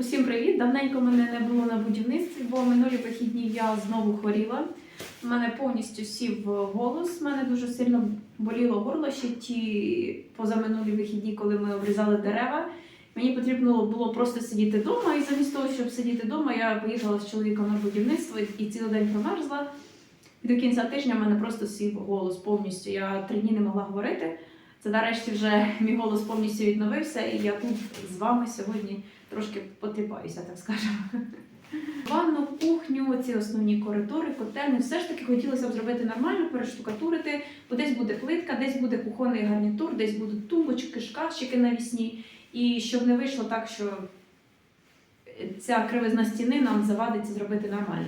Усім привіт! Давненько мене не було на будівництві, бо минулі вихідні я знову хворіла. У мене повністю сів голос, у мене дуже сильно боліло горло ще ті позаминулі вихідні, коли ми обрізали дерева. Мені потрібно було просто сидіти вдома, і замість того, щоб сидіти вдома, я поїхала з чоловіком на будівництво і цілий день промерзла. І до кінця тижня в мене просто сів голос повністю. Я три дні не могла говорити. Це нарешті вже мій голос повністю відновився, і я тут з вами сьогодні трошки потріпаюся, так скажемо. Ванну, кухню, ці основні коридори, котельні, все ж таки хотілося б зробити нормально, перештукатурити, бо десь буде плитка, десь буде кухонний гарнітур, десь будуть тумбочки, шкафчики навісні. І щоб не вийшло так, що ця кривизна стіни нам завадиться зробити нормально.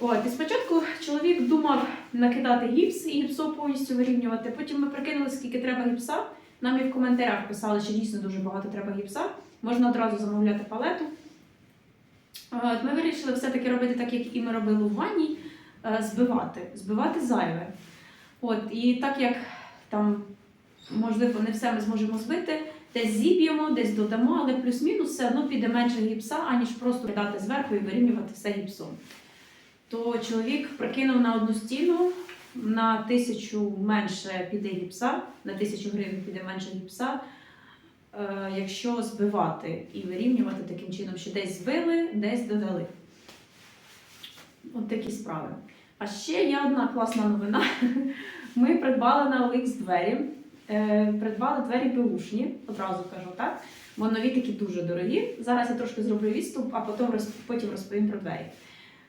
От, і спочатку чоловік думав накидати гіпс і гіпсо повністю вирівнювати. Потім ми прикинули, скільки треба гіпса. Нам і в коментарях писали, що дійсно дуже багато треба гіпса. Можна одразу замовляти палету. От, Ми вирішили все-таки робити так, як і ми робили в ванній, е, збивати, збивати зайве. От, і так як там, можливо, не все ми зможемо збити, десь зіб'ємо, десь додамо, але плюс-мінус все одно піде менше гіпса, аніж просто кидати зверху і вирівнювати все гіпсом. То чоловік прикинув на одну стіну, на тисячу менше піде гіпса, на тисячу гривень піде менше гіпса, е, якщо збивати і вирівнювати таким чином, що десь збили, десь додали. От такі справи. А ще є одна класна новина. Ми придбали на OLX двері. Е, Придбали двері беушні, одразу кажу так. Бо нові такі дуже дорогі. Зараз я трошки зроблю відступ, а потім потім розповім про двері.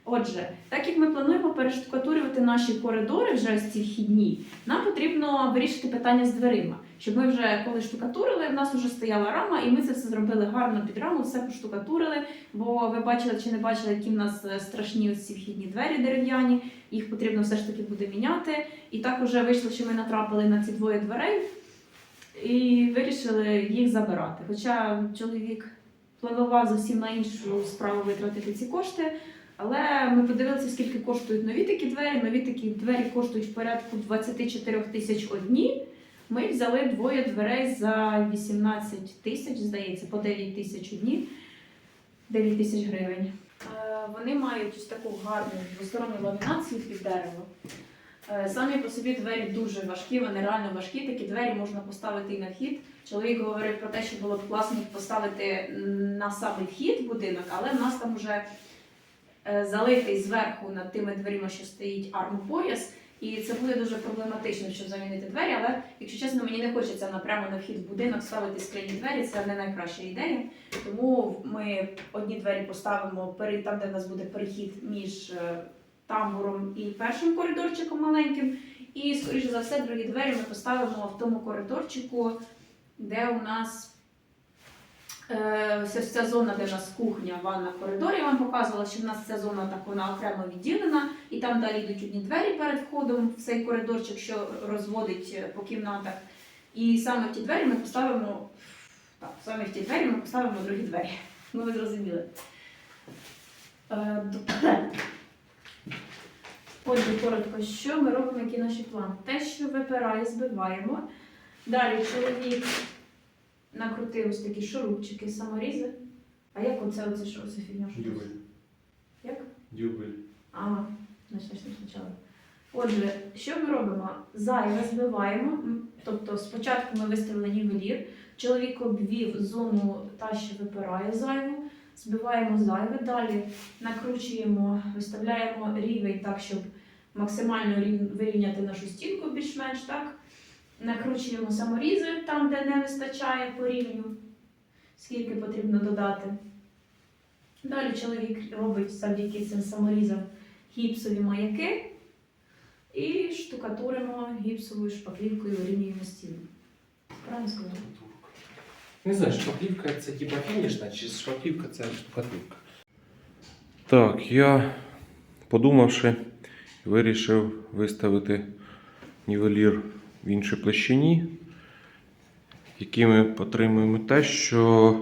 Отже, так як ми плануємо перештукатурювати наші коридори вже ось ці вхідні, нам потрібно вирішити питання з дверима. Щоб ми вже коли штукатурили, в нас вже стояла рама, і ми це все зробили гарно під раму, все поштукатурили. Бо ви бачили чи не бачили, які в нас е, страшні ці вхідні двері дерев'яні. Їх потрібно все ж таки буде міняти. І так уже вийшло, що ми натрапили на ці двоє дверей і вирішили їх забирати. Хоча чоловік планував зовсім на іншу справу витратити ці кошти. Але ми подивилися, скільки коштують нові такі двері. Нові такі двері коштують в порядку 24 тисяч одні. Ми взяли двоє дверей за 18 тисяч, здається, по 9 тисяч одні, 9 тисяч гривень. Е, Вони мають ось таку гарну двосторонню ламінацію під дерево. Е, Самі по собі двері дуже важкі, вони реально важкі. Такі двері можна поставити і на вхід. Чоловік говорив про те, що було б класно поставити на самий вхід будинок, але в нас там вже залитий зверху над тими дверима, що стоїть армопояс. І це буде дуже проблематично, щоб замінити двері. Але, якщо чесно, мені не хочеться напрямо на вхід в будинок ставити скляні двері. Це не найкраща ідея. Тому ми одні двері поставимо перед там, де в нас буде перехід між е, тамбуром і першим коридорчиком маленьким. І, скоріше за все, другі двері ми поставимо в тому коридорчику, де у нас е, ось ця зона, де у нас кухня, ванна, коридор. Я вам показувала, що в нас ця зона так вона окремо відділена, і там далі йдуть одні двері перед входом в цей коридорчик, що розводить е, по кімнатах. І саме в ті двері ми поставимо. Так, саме в ті двері ми поставимо другі двері. Ну, ви зрозуміли. Е, Отже, коротко, що ми робимо, який наш план? Те, що випирає, збиваємо. Далі чоловік накрутив ось такі шурупчики, саморізи. А як оце оце що це фігня? що це? Дюбель. Як? Дюбель. Ага, значить не спочатку. Отже, що ми робимо? Зайве збиваємо. М, Тобто спочатку ми виставили нівелір, чоловік обвів зону та, що випирає зайву, збиваємо зайве, далі накручуємо, виставляємо рівень так, щоб максимально рів- вирівняти нашу стінку більш-менш так. Накручуємо саморізи там, де не вистачає по рівню, скільки потрібно додати. Далі чоловік робить завдяки цим саморізам гіпсові маяки і штукатуримо гіпсовою шпаклівкою вирівнюємо стіну. Правильно сказала? Не знаю, шпаклівка це типа фінішна, чи шпаклівка це штукатурка. Так, я, подумавши, вирішив виставити нівелір в іншій площині, який ми отримуємо те, що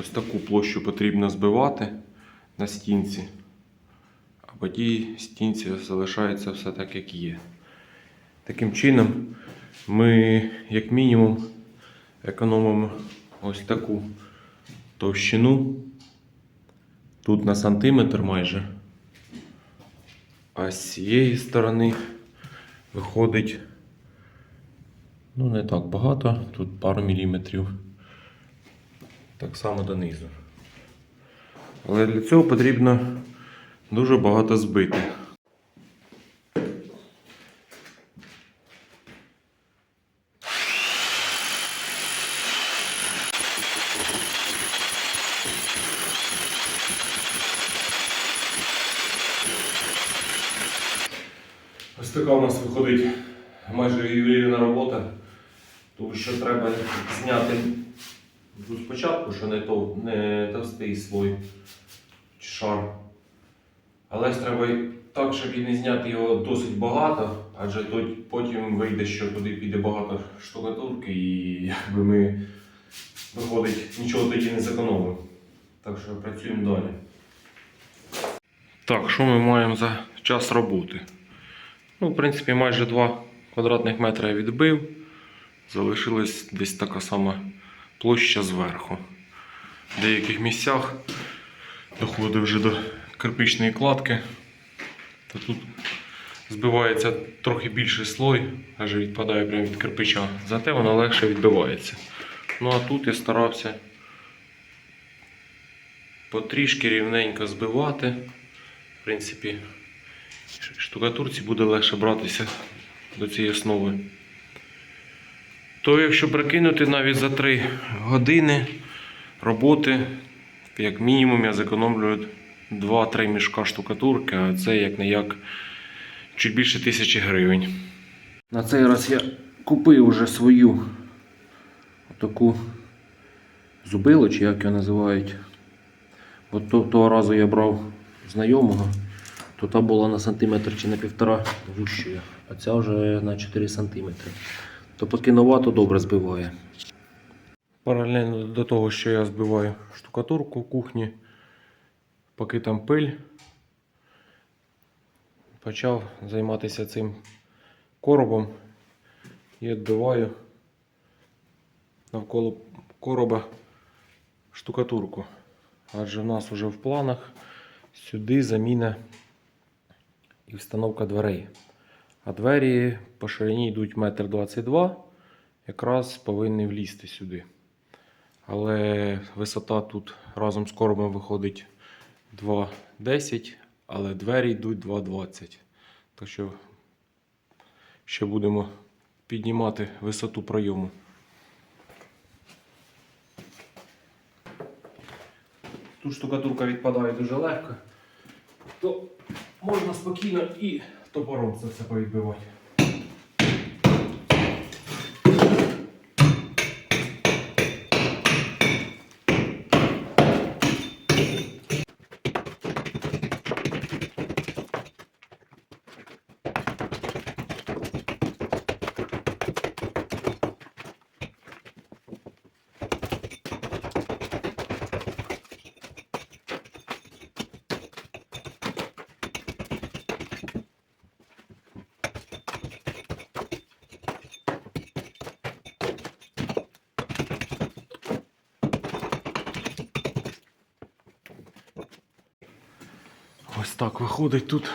ось таку площу потрібно збивати на стінці, а тій стінці залишається все так, як є. Таким чином, ми, як мінімум, економимо ось таку товщину. Тут на сантиметр майже. А з цієї сторони виходить ну не так багато, тут пару міліметрів. Так само донизу. Але для цього потрібно дуже багато збити. Ось така у нас виходить майже ювелірна робота, тому що треба зняти спочатку, що не, тов, не товстий слой чи шар. Але треба так, щоб і не зняти його досить багато, адже потім вийде, що туди піде багато штукатурки і якби ми виходить нічого тоді не зекономимо. Так що працюємо далі. Так, що ми маємо за час роботи? Ну, в принципі, майже 2 квадратних метри я відбив. Залишилась десь така сама площа зверху. В деяких місцях доходить вже до кирпичної кладки. То тут збивається трохи більший слой, аж відпадає прямо від кирпича. Зате воно легше відбивається. Ну а тут я старався потрішки рівненько збивати. В принципі, штукатурці буде легше братися до цієї основи. То якщо прикинути навіть за 3 години роботи, як мінімум я зекономлюю 2-3 мішка штукатурки, а це як не як чуть більше тисячі гривень. На цей раз я купив вже свою таку зубило, чи як його називають. То- того разу я брав знайомого, то та була на сантиметр чи на півтора вущою, а ця вже на 4 сантиметри. То поки нова, то добре збиває. Паралельно до того, що я збиваю штукатурку в кухні, поки там пиль, почав займатися цим коробом і відбиваю навколо короба штукатурку. Адже в нас вже в планах сюди заміна і встановка дверей. А двері по ширині йдуть 1,22 м, якраз повинні влізти сюди. Але висота тут разом з коробом виходить 2,10, але двері йдуть 2,20. Так що ще будемо піднімати висоту пройому. Тут штукатурка відпадає дуже легко, то можна спокійно і топором це все повідбивати. Ось так виходить тут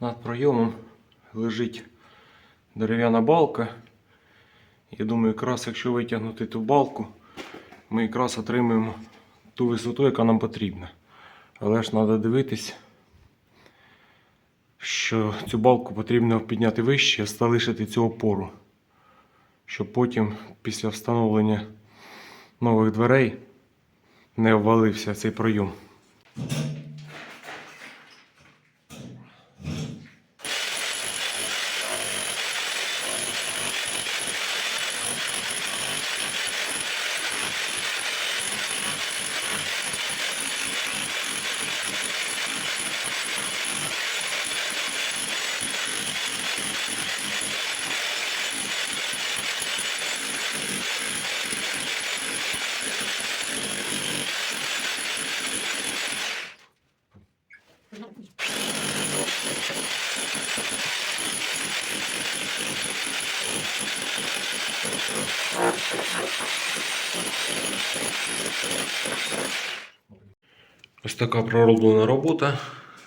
над пройомом лежить дерев'яна балка. Я думаю, якраз якщо витягнути ту балку, ми якраз отримаємо ту висоту, яка нам потрібна. Але ж треба дивитись, що цю балку потрібно підняти вище, залишити цю опору, щоб потім після встановлення нових дверей не обвалився цей пройом. Така пророблена робота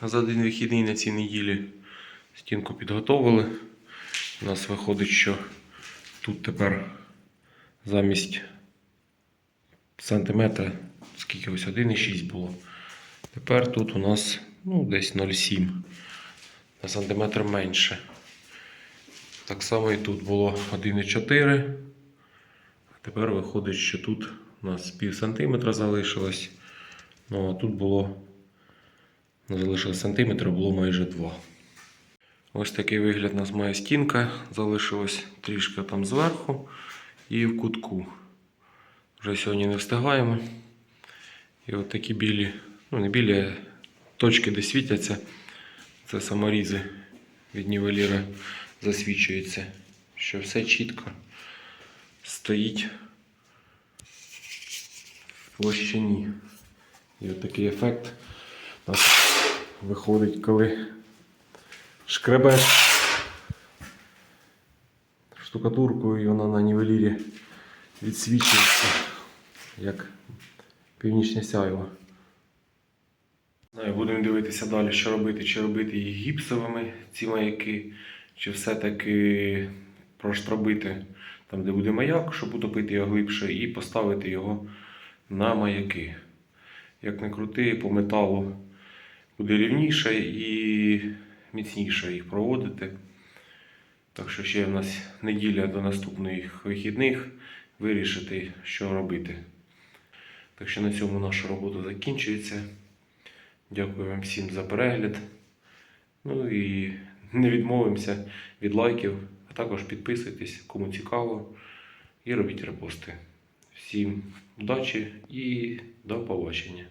за один вихідний на цій неділі. Стінку підготовили. У нас виходить, що тут тепер замість сантиметра, скільки ось 1,6 було. Тепер тут у нас ну, десь 0,7 на сантиметр менше. Так само і тут було 1,4. Тепер виходить, що тут у нас пів сантиметра залишилось. Ну, а тут було ну, залишилось сантиметра, було майже 2. Ось такий вигляд у нас має стінка. Залишилось трішки там зверху і в кутку. Вже сьогодні не встигаємо. І от такі білі, ну не білі, а точки, де світяться. Це саморізи від нівеліра засвічується, що все чітко стоїть в площині. І от такий ефект у нас виходить, коли шкребеш штукатуркою і вона на нівелірі відсвічується, як північне сяйво. Будемо дивитися далі, що робити, чи робити їх гіпсовими, ці маяки, чи все-таки проштробити там, де буде маяк, щоб утопити його глибше, і поставити його на маяки. Як не крути, по металу буде рівніше і міцніше їх проводити. Так що ще в нас неділя до наступних вихідних вирішити, що робити. Так що на цьому наша робота закінчується. Дякую вам всім за перегляд. Ну і не відмовимося від лайків, а також підписуйтесь, кому цікаво, і робіть репости. Всім удачі і до побачення.